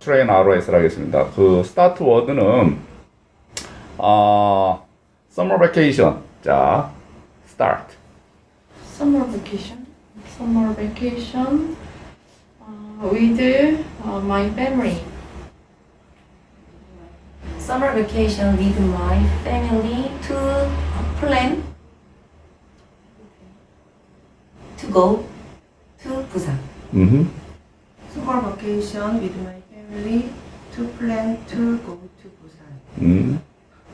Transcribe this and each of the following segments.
트레인 ROS를 하겠습니다. 그 스타트 워드는 아 summer vacation. 자, start. Summer vacation. Summer vacation uh, with uh, my family. Summer vacation with my family to plan to go to Busan. 음. Summer vacation with my family to plan to go to Busan. 음.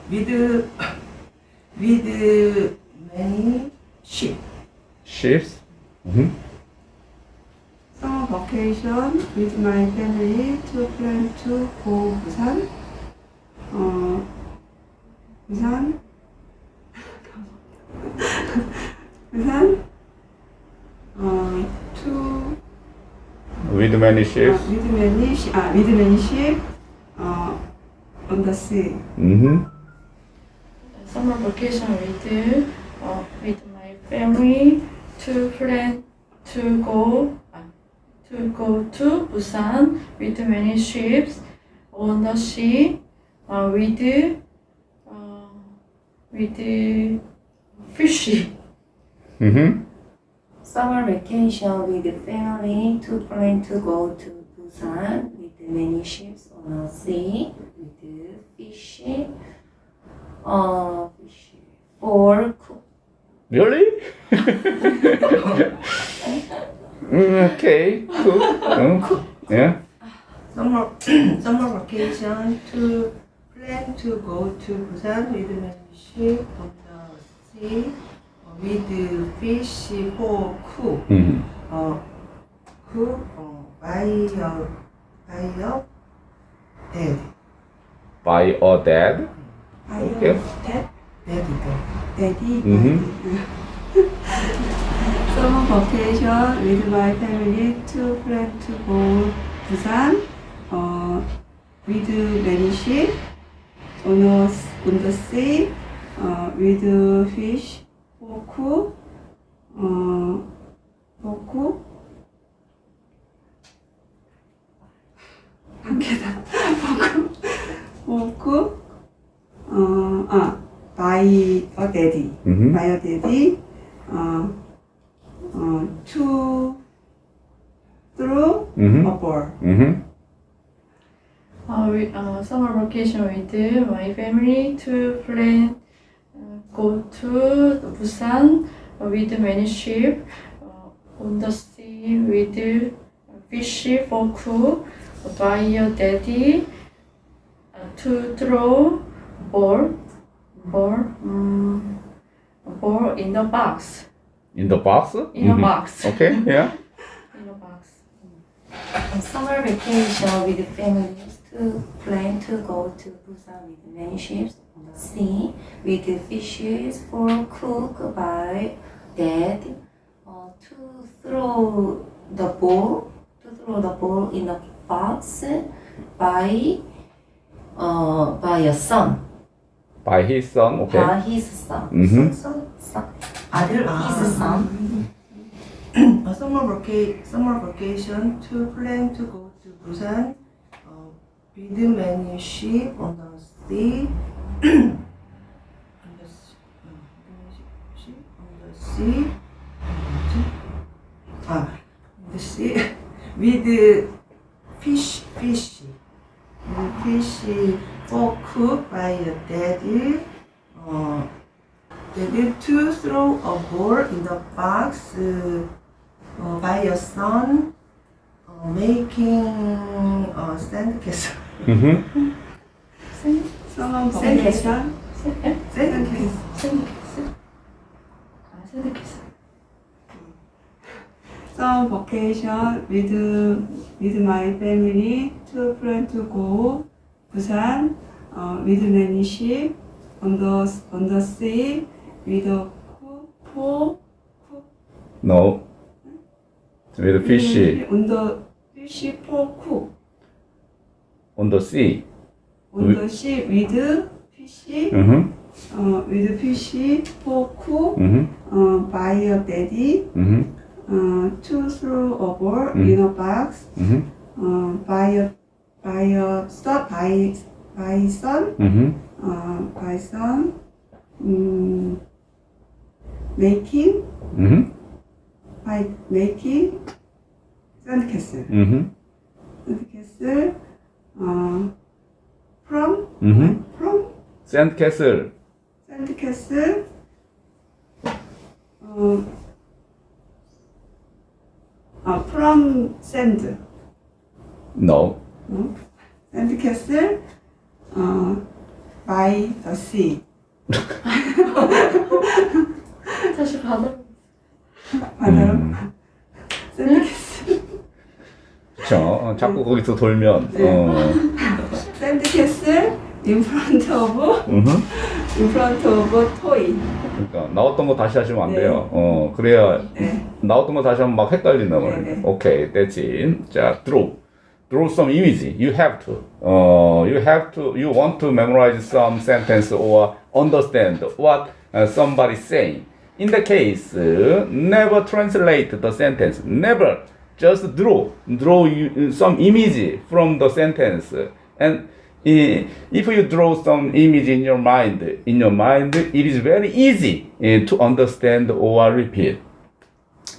With with many ship. ships. 음. Summer vacation with my family to plan to go Busan. 어, 부산. 부산. with many ships. Uh, with many, sh- uh, with many ship uh, on the sea. Mm-hmm. Summer vacation we do uh, with my family Two friends to go uh, to go to Busan with many ships on the sea. Uh, we do uh, do fishing. Mm-hmm. Summer vacation with the family to plan to go to Busan with many ships on the sea with fish, uh, fish for cook. Really? 음, okay. Cool. 응. Yeah. Summer summer vacation to plan to go to Busan with many ship on the sea with fish for cook. Mm. Uh, cook uh, by uh, by your dad. By or dad? By Okay. your dad, daddy, dad- daddy. Mhm. daddy. Vacation with my family to plan to go Busan uh, with many ship on, a, on the sea uh, with fish 보쿠 어 보쿠 한계다 보쿠 보쿠 어아 마이 어 데디 마이 어 데디 어어투 through mm-hmm. a ball. Mm-hmm. Uh, we, uh, summer vacation with my family to plan go to Busan with many ship uh, on the sea with uh, fish for cook by your daddy uh, to throw ball ball um, ball in the box In the box? in a Mhm. box Okay. Yeah. in a box. Summer vacation with families to plan to go to Busan with many ships on the sea with fishes for cook by dad uh, to throw the ball to throw the ball in a box by uh, by a son By his son. Okay. by his son Mhm. son, son 아들 아. his son 어, summer vacation summer vacation to plan to go to Busan 어, with many ship on the sea on the sea, 어, many ship on the sea 뭐지? 아 on the sea with fish fish with fish for cook by a daddy 어, daddy to throw a ball in the box uh, by your son uh, making a sandcastle. 음. Summer Sandcastle. vacation. sandcastle. 샌드캐슬 아 샌드캐슬 Summer vacation with with my family to plan to go Busan uh, with many ship on the on the sea with a cook for No. With fish on the fish for cook on the sea. On the sea with fish, Mhm. 어, with fish, fork, Mhm. 어, by a daddy, Mhm. 어, to throw a ball in a box, Mhm. 어, by a, by a, so, by, by son, Mhm. 어, by son, 음, making, Mhm. by making, sand castle. Mhm. sand castle, 어, from? 음흠. from? 샌드캐슬 샌드캐슬 어, 아 from sand. No. 어? 샌드캐슬 어, by the sea. 다시 바다 바다로 샌드캐슬 그쵸. 어, 자꾸 거기서 돌면. 네. 어. 샌드캐슬 in front of 음흠. front of toy. 그러니까 나왔던 거 다시 하시면 안 네. 돼요. 어, 그래야 네. 나왔던 거 다시 하면 막 헷갈린단 네, 말이에요. 네. 오케이, that's it. 자, draw. Draw some image. You have to. Uh, you have to. You want to memorize some sentence or understand what uh, somebody's saying. In the case, uh, never translate the sentence. Never. Just draw. Draw you, some image from the sentence. And if you draw some image in your mind, in your mind, it is very easy uh, to understand or repeat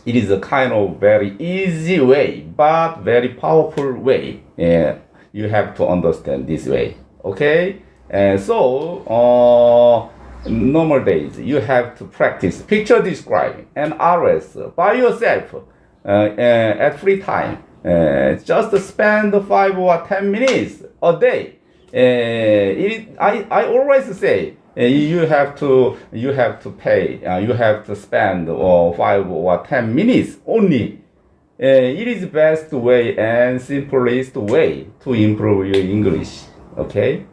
it is a kind of very easy way, but very powerful way. Yeah, you have to understand this way. Okay, and so uh, normal days you have to practice picture describing and RS by yourself at free time. Uh, just spend five or ten minutes a day. Uh, it, I, I always say uh, you have to you have to pay uh, you have to spend uh, five or ten minutes only. Uh, it is the best way and simplest way to improve your English. Okay.